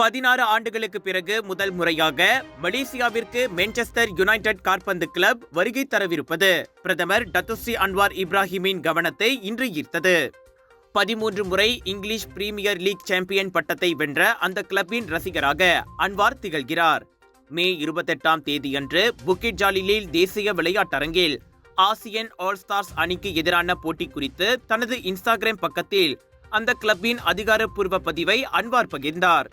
பதினாறு ஆண்டுகளுக்கு பிறகு முதல் முறையாக மலேசியாவிற்கு மேன்செஸ்டர் யுனைடெட் கார்பந்து கிளப் வருகை தரவிருப்பது. பிரதமர் டத்துஸ்ரீ அன்வார் இப்ராஹிமின் கவனத்தை இன்று ஈர்த்தது. பதிமூன்று முறை இங்கிலீஷ் பிரீமியர் லீக் சாம்பியன் பட்டத்தை வென்ற அந்த கிளப்பின் ரசிகராக அன்வார் திகழ்கிறார். மே இருபத்தெட்டாம் தேதியன்று புக்கிட் ஜாலிலில் தேசிய விளையாட்டரங்கில் ஆசியன் ஆல் ஸ்டார்ஸ் அணிக்கு எதிரான போட்டி குறித்து தனது இன்ஸ்டாகிராம் பக்கத்தில் அந்த கிளப்பின் அதிகாரப்பூர்வ பதிவை அன்வார் பகிர்ந்தார்.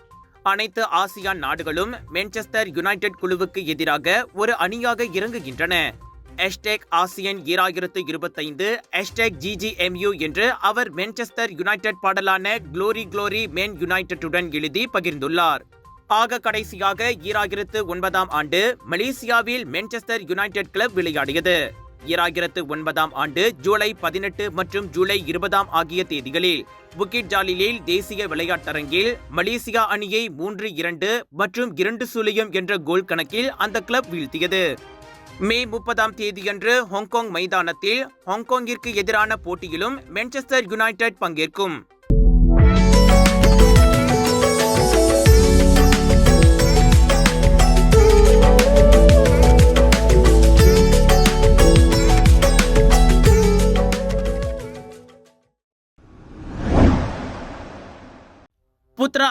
அனைத்து ஆசியான் நாடுகளும் மேன்செஸ்டர் யுனைடெட் குழுவுக்கு எதிராக ஒரு அணியாக இறங்குகின்றன. ஹேஷ்டேக் ஆசியன் ஈராயிரத்து இருபத்தைந்து ஹேஷ்டேக் ஜிஜிஎம்யூ என்று அவர் மேன்செஸ்டர் யுனைடெட் பாடலான குளோரி க்ளோரி மேன் யுனைடெட்டுடன் எழுதி பகிர்ந்துள்ளார். ஆக கடைசியாக ஈராயிரத்து ஒன்பதாம் ஆண்டு மலேசியாவில் மேன்செஸ்டர் யுனைடெட் கிளப் விளையாடியது. ஈராயிரத்து ஒன்பதாம் ஆண்டு ஜூலை பதினெட்டு மற்றும் ஜூலை இருபதாம் ஆகிய தேதிகளில் புக்கிட் ஜாலிலில் தேசிய விளையாட்டரங்கில் மலேசியா அணியை மூன்று இரண்டு மற்றும் இரண்டு சுழியம் என்ற கோல் கணக்கில் அந்த கிளப் வீழ்த்தியது. மே முப்பதாம் தேதியன்று ஹாங்காங் மைதானத்தில் ஹாங்காங்கிற்கு எதிரான போட்டியிலும் மான்செஸ்டர் யுனைடெட் பங்கேற்கும்.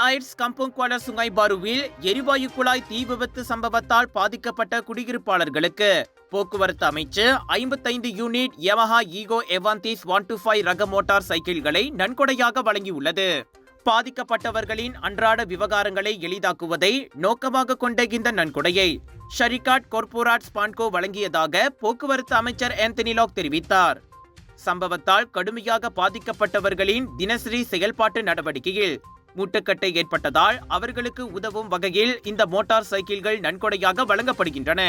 ஐட்ஸ் ஐட்ஸ் கம்பொங்குவால சுங்காய் பாருவில் எரிவாயு குழாய் தீ விபத்து சம்பவத்தால் பாதிக்கப்பட்ட குடியிருப்பாளர்களுக்கு போக்குவரத்து அமைச்சு ஐம்பத்தைந்து unit Yamaha Ego Avantiz one two five ரக மோட்டார் சைக்கிள்களை நன்கொடையாக வழங்கியுள்ளது. பாதிக்கப்பட்டவர்களின் அன்றாட விவகாரங்களை எளிதாக்குவதை நோக்கமாக கொண்ட இந்த நன்கொடையை ஷரிகாட் கோர்போராட் ஸ்பான்கோ வழங்கியதாக போக்குவரத்து அமைச்சர் ஆந்தனிலாக் தெரிவித்தார். சம்பவத்தால் கடுமையாக பாதிக்கப்பட்டவர்களின் தினசரி செயல்பாட்டு நடவடிக்கையில் மூட்டுக்கட்டை ஏற்பட்டதால் அவர்களுக்கு உதவும் வகையில் இந்த மோட்டார் சைக்கிள்கள் நன்கொடையாக வழங்கப்படுகின்றன.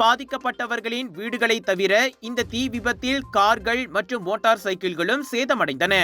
பாதிக்கப்பட்டவர்களின் வீடுகளை தவிர இந்த தீ விபத்தில் கார்கள் மற்றும் மோட்டார் சைக்கிள்களும் சேதமடைந்தன.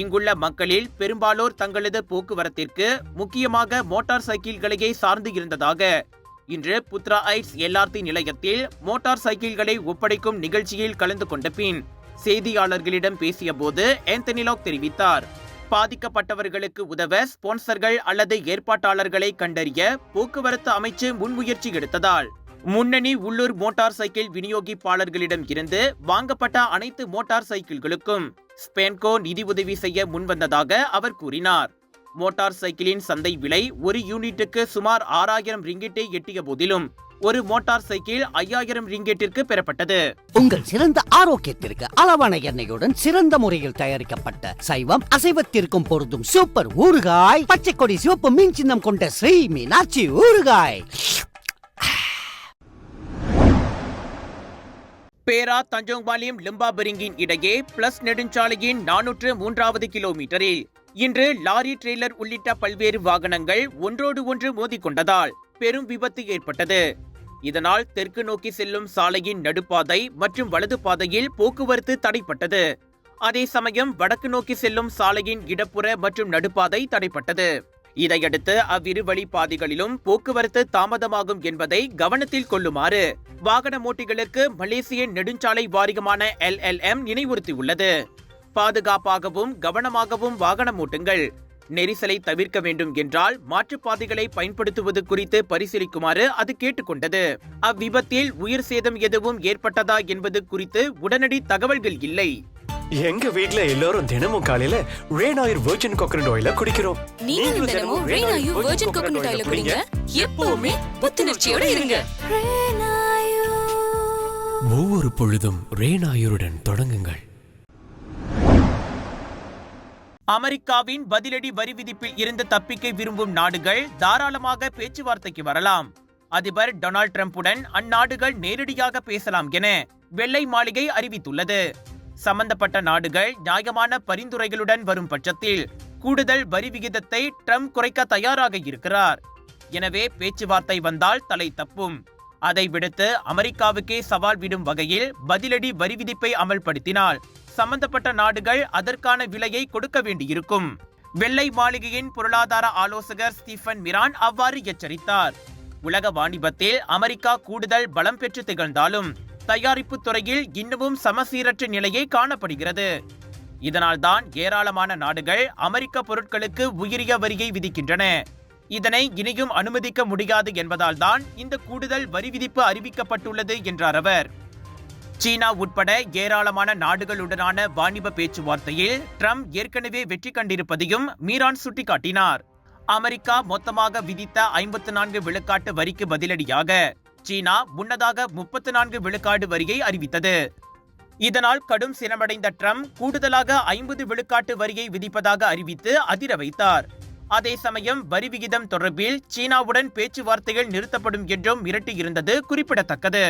இங்குள்ள மக்களில் பெரும்பாலோர் தங்களது போக்குவரத்திற்கு முக்கியமாக மோட்டார் சைக்கிள்களையே சார்ந்து இருந்ததாக. இன்று புத்ரா ஐட்ஸ் எல்ஆர்டி நிலையத்தில் மோட்டார் சைக்கிள்களை ஒப்படைக்கும் நிகழ்ச்சியில் கலந்து கொண்ட பின் செய்தியாளர்களிடம் பேசியபோது ஆந்தனிலாக் தெரிவித்தார். பாதிக்கப்பட்டவர்களுக்கு உதவ ஸ்பான்சர்கள் அல்லது ஏற்பாட்டாளர்களை கண்டறிய போக்குவரத்து அமைச்சு முன்முயற்சி எடுத்ததால் முன்னணி உள்ளூர் மோட்டார் சைக்கிள் விநியோகிப்பாளர்களிடம் இருந்து வாங்கப்பட்ட அனைத்து மோட்டார் சைக்கிள்களுக்கும் ஸ்பேன்கோ நிதியுதவி செய்ய முன்வந்ததாக அவர் கூறினார். மோட்டார் சைக்கிளின் சந்தை விலை ஒரு யூனிட்டுக்கு சுமார் ஆறாயிரம் ரிங்கிட்டை எட்டிய போதிலும் ஒரு மோட்டார் சைக்கிள் ஐயாயிரம் ரிங்கெட்டிற்கு பெறப்பட்டது. உங்கள் சிறந்த ஆரோக்கியத்திற்கு அளவான எண்ணெயுடன் சிறந்த முறையில் தயாரிக்கப்பட்ட சைவம் அசைவத்திற்கும் பொருந்தும் சூப்பர் ஊறுகாய் பச்சை கொடி சிவப்பு மீன் சின்னம் கொண்ட ஸ்ரீ மீனாட்சி ஊறுகாய். பேரா தஞ்சோங்பாளையம் லிம்பாபெரிங்கின் இடையே பிளஸ் நெடுஞ்சாலையின் நானூற்று மூன்றாவது கிலோமீட்டரில் இன்று லாரி ட்ரெய்லர் உள்ளிட்ட பல்வேறு வாகனங்கள் ஒன்றோடு ஒன்று மோதிக்கொண்டதால் பெரும் விபத்து ஏற்பட்டது. இதனால் தெற்கு நோக்கி செல்லும் சாலையின் நடுப்பாதை மற்றும் வலது பாதையில் போக்குவரத்து தடைப்பட்டது. அதே சமயம் வடக்கு நோக்கி செல்லும் சாலையின் இடப்புற மற்றும் நடுப்பாதை தடைப்பட்டது. இதையடுத்து அவ்விரு வழி பாதைகளிலும் போக்குவரத்து தாமதமாகும் என்பதை கவனத்தில் கொள்ளுமாறு வாகன ஓட்டிகளுக்கு மலேசிய நெடுஞ்சாலை வாரியமான எல்எல்எம் நினைவுறுத்தியுள்ளது. பாதுகாப்பாகவும் கவனமாகவும் வாகனம் ஓட்டுங்கள். நெரிசலை தவிர்க்க வேண்டும் என்றால் மாற்றுப்பாதைகளை பயன்படுத்துவது குறித்து பரிசீலிக்குமாறு அது கேட்டுக்கொண்டது. அவ்விபத்தில் உயிர் சேதம் எதுவும் ஏற்பட்டதா என்பது குறித்து உடனடி தகவல்கள் இல்லை. எங்க வீட்ல எல்லாரும் தினமும் காலையில ரேன் ஆயில் வெர்ஜின் கோகனட் ஆயில குடிக்கிறோம். நீங்களும் தினமும் ரெய்னாயு வெர்ஜின் கோகனட் ஆயில குடிங்க. எப்பவுமே புத்துணர்ச்சியோட இருங்க. ஒவ்வொரு பொழுதும் ரேனாயுருடன் தொடங்குங்கள். அமெரிக்காவின் பதிலடி வரி விதிப்பில் இருந்து தப்பிக்க விரும்பும் நாடுகள் தாராளமாக பேச்சுவார்த்தைக்கு வரலாம். அதிபர் டொனால்ட் ட்ரம்புடன் அந்நாடுகள் நேரடியாக பேசலாம் என வெள்ளை மாளிகை அறிவித்துள்ளது. சம்பந்தப்பட்ட நாடுகள் நியாயமான பரிந்துரைகளுடன் வரும் பட்சத்தில் கூடுதல் வரி விகிதத்தை ட்ரம்ப் குறைக்க தயாராக இருக்கிறார். எனவே பேச்சுவார்த்தை வந்தால் தலை தப்பும். அதை விடுத்து அமெரிக்காவுக்கே சவால் விடும் வகையில் பதிலடி வரி விதிப்பை அமல்படுத்தினால் சம்பந்தப்பட்ட நாடுகள் அதற்கான விலையை கொடுக்க வேண்டியிருக்கும். வெள்ளை மாளிகையின் பொருளாதார ஆலோசகர் ஸ்டீஃபன் மிரான் அவ்வாறு எச்சரித்தார். உலக வாணிபத்தில் அமெரிக்கா கூடுதல் பலம் பெற்று திகழ்ந்தாலும் தயாரிப்பு துறையில் இன்னமும் சமசீரற்ற நிலையை காணப்படுகிறது. இதனால்தான் ஏராளமான நாடுகள் அமெரிக்க பொருட்களுக்கு உயரிய வரியை விதிக்கின்றன. இதனை இனியும் அனுமதிக்க முடியாது என்பதால்தான் இந்த கூடுதல் வரி விதிப்பு அறிவிக்கப்பட்டுள்ளது என்றார் அவர். சீனா உட்பட ஏராளமான நாடுகளுடனான வாணிப பேச்சுவார்த்தையில் ட்ரம்ப் ஏற்கனவே வெற்றி கண்டிருப்பதையும் மீரான் சுட்டிக்காட்டினார். அமெரிக்கா மொத்தமாக விதித்த ஐம்பத்து நான்கு விழுக்காட்டு வரிக்கு பதிலடியாக சீனா முன்னதாக முப்பத்து நான்கு விழுக்காடு வரியை அறிவித்தது. இதனால் கடும் சிரமடைந்த ட்ரம்ப் கூடுதலாக ஐம்பது விழுக்காட்டு வரியை விதிப்பதாக அறிவித்து அதிர வைத்தார். அதே சமயம் வரி விகிதம் தொடர்பில் சீனாவுடன் பேச்சுவார்த்தைகள் நிறுத்தப்படும் என்றும் மிரட்டியிருந்தது குறிப்பிடத்தக்கது.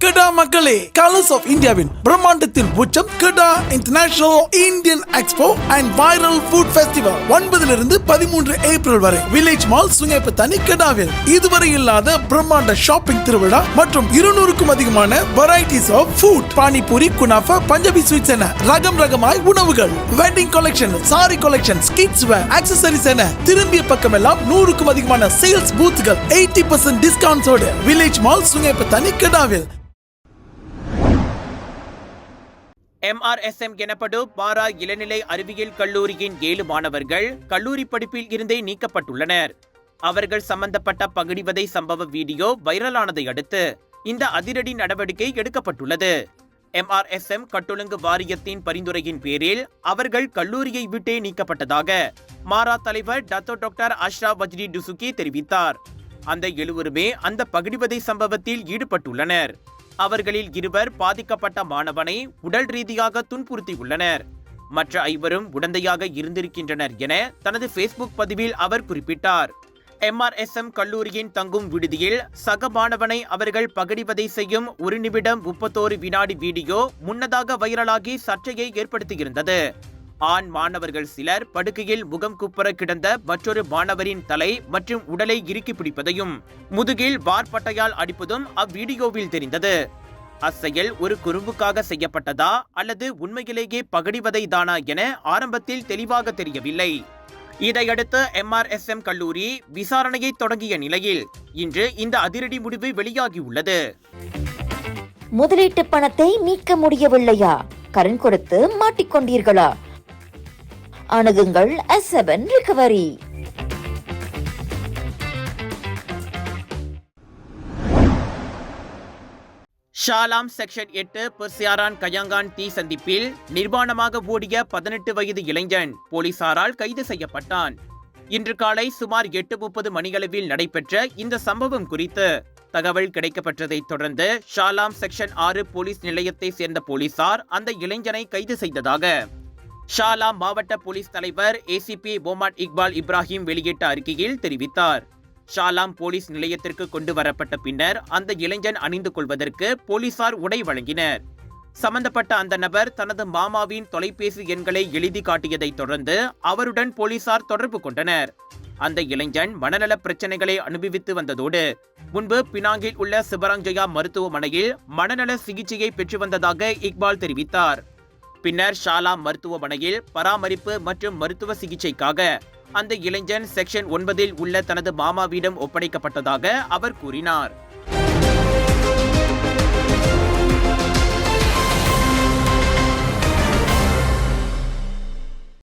கெடா மக்களே கலர்ஸ் ஆஃப் இந்தியாவின் பிரம்மாண்டத்தின் உச்சம் Kedah international Indian expo and viral food festival ஒன்பதிலிருந்து பதிமூன்று ஏப்ரல் வரை. வில்லேஜ் மால் சுங்கைப்பு தனி கெடாவில் இதுவரை இல்லாத பிரம்மாண்ட ஷாப்பிங் திருவிழா மற்றும் இருநூறுக்கும் அதிகமான வெரைட்டிஸ் ஆஃப் ஃபுட் பானிபூரி குனாஃபா பஞ்சாபி ஸ்வீட்ஸ் என ரகம் ரகமாய் உணவுகள். Wedding collection sari collection kids wear accessories என திரும்பிய பக்கமெல்லாம் நூறுக்கும் அதிகமான சேல்ஸ் பூத்துகள் எயிட்டி பர்சன்ட் டிஸ்கவுண்ட்ஸோடு வில்லேஜ் மால் சுங்கைப்பு தனி கெடாவில் எம்ஆர்எஸ்எம் எனப்படும் பாரா இளநிலை அறிவியல் கல்லூரியின் ஏழு மாணவர்கள் கல்லூரி படிப்பில் இருந்தே நீக்கப்பட்டுள்ளனர். அவர்கள் சம்பந்தப்பட்ட பகிடிவதை சம்பவ வீடியோ வைரலானதை அடுத்து இந்த அதிரடி நடவடிக்கை எடுக்கப்பட்டுள்ளது. எம்ஆர்எஸ்எம் கட்டொழுங்கு வாரியத்தின் பரிந்துரையின் பேரில் அவர்கள் கல்லூரியை விட்டே நீக்கப்பட்டதாக மாரா தலைவர் Dato doctor Asyraf Wajdi Dusuki தெரிவித்தார். அந்த எழுவருமே அந்த பகிடிவதை சம்பவத்தில் ஈடுபட்டுள்ளனர். அவர்களில் இருவர் பாதிக்கப்பட்ட மாணவனை உடல் ரீதியாக துன்புறுத்தியுள்ளனர். மற்ற ஐவரும் உடந்தையாக இருந்திருக்கின்றனர் என தனது ஃபேஸ்புக் பதிவில் அவர் குறிப்பிட்டார். எம்ஆர்எஸ்எம் கல்லூரியின் தங்கும் விடுதியில் சக மாணவனை அவர்கள் பகடிவதை செய்யும் ஒரு நிமிடம் முப்பத்தோரு வினாடி வீடியோ முன்னதாக வைரலாகி சர்ச்சையை ஏற்படுத்தியிருந்தது. ஆண் மாணவர்கள் சிலர் படுக்கையில் முகம் குப்புற கிடந்த மற்றொரு மாணவரின் தலை மற்றும் உடலை இறுக்கி பிடிப்பதையும் முதுகில் வார்பட்டையால் அடிப்பதும் அவ்வீடியோவில் தெரிந்தது. அச்செயல் ஒரு குறும்புக்காக செய்யப்பட்டதா அல்லது உண்மையிலேயே பகடிவதை தானா என ஆரம்பத்தில் தெளிவாக தெரியவில்லை. இதையடுத்து எம்ஆர்எஸ்எம் கல்லூரி விசாரணையை தொடங்கிய நிலையில் இன்று இந்த அதிரடி முடிவு வெளியாகியுள்ளது முதலீட்டு பணத்தை மீட்க முடியவில்லையா? கடன் கொடுத்து மாட்டிக்கொண்டீர்களா? அணுகுங்கள் அசபன் ரிகவரி ஷாலாம் செக்ஷன் எட்டு பெர்சியாரான் கயங்கான் தீ சந்திப்பில் நிர்வாணமாக ஓடிய பதினெட்டு வயது இளைஞன் போலீசாரால் கைது செய்யப்பட்டான். இன்று காலை சுமார் எட்டு முப்பது மணியளவில் நடைபெற்ற இந்த சம்பவம் குறித்து தகவல் கிடைக்கப்பட்டதைத் தொடர்ந்து ஷாலாம் செக்ஷன் ஆறு போலீஸ் நிலையத்தை சேர்ந்த போலீசார் அந்த இளைஞனை கைது செய்ததாக ஷாலாம் மாவட்ட போலீஸ் தலைவர் ஏசிபி ஓமாட் இக்பால் இப்ராஹிம் வெளியிட்ட அறிக்கையில் தெரிவித்தார். ஷாலாம் போலீஸ் நிலையத்திற்கு கொண்டு வரப்பட்ட பின்னர் அந்த இளைஞன் அணிந்து கொள்வதற்கு போலீசார் உடை வழங்கினர். சம்பந்தப்பட்ட அந்த நபர் தனது மாமாவின் தொலைபேசி எண்களை எழுதி காட்டியதைத் தொடர்ந்து அவருடன் போலீசார் தொடர்பு கொண்டனர். அந்த இளைஞன் மனநல பிரச்சனைகளை அனுபவித்து வந்ததோடு முன்பு பினாங்கில் உள்ள சிவராஞ்சயா மருத்துவமனையில் மனநல சிகிச்சையை பெற்று வந்ததாக இக்பால் தெரிவித்தார். பின்னர் ஷாலா மருத்துவமனையில் பராமரிப்பு மற்றும் மருத்துவ சிகிச்சைக்காக அந்த இளைஞன் செக்ஷன் ஒன்பதில் உள்ள தனது மாமாவிடம் ஒப்படைக்கப்பட்டதாக அவர் கூறினார்.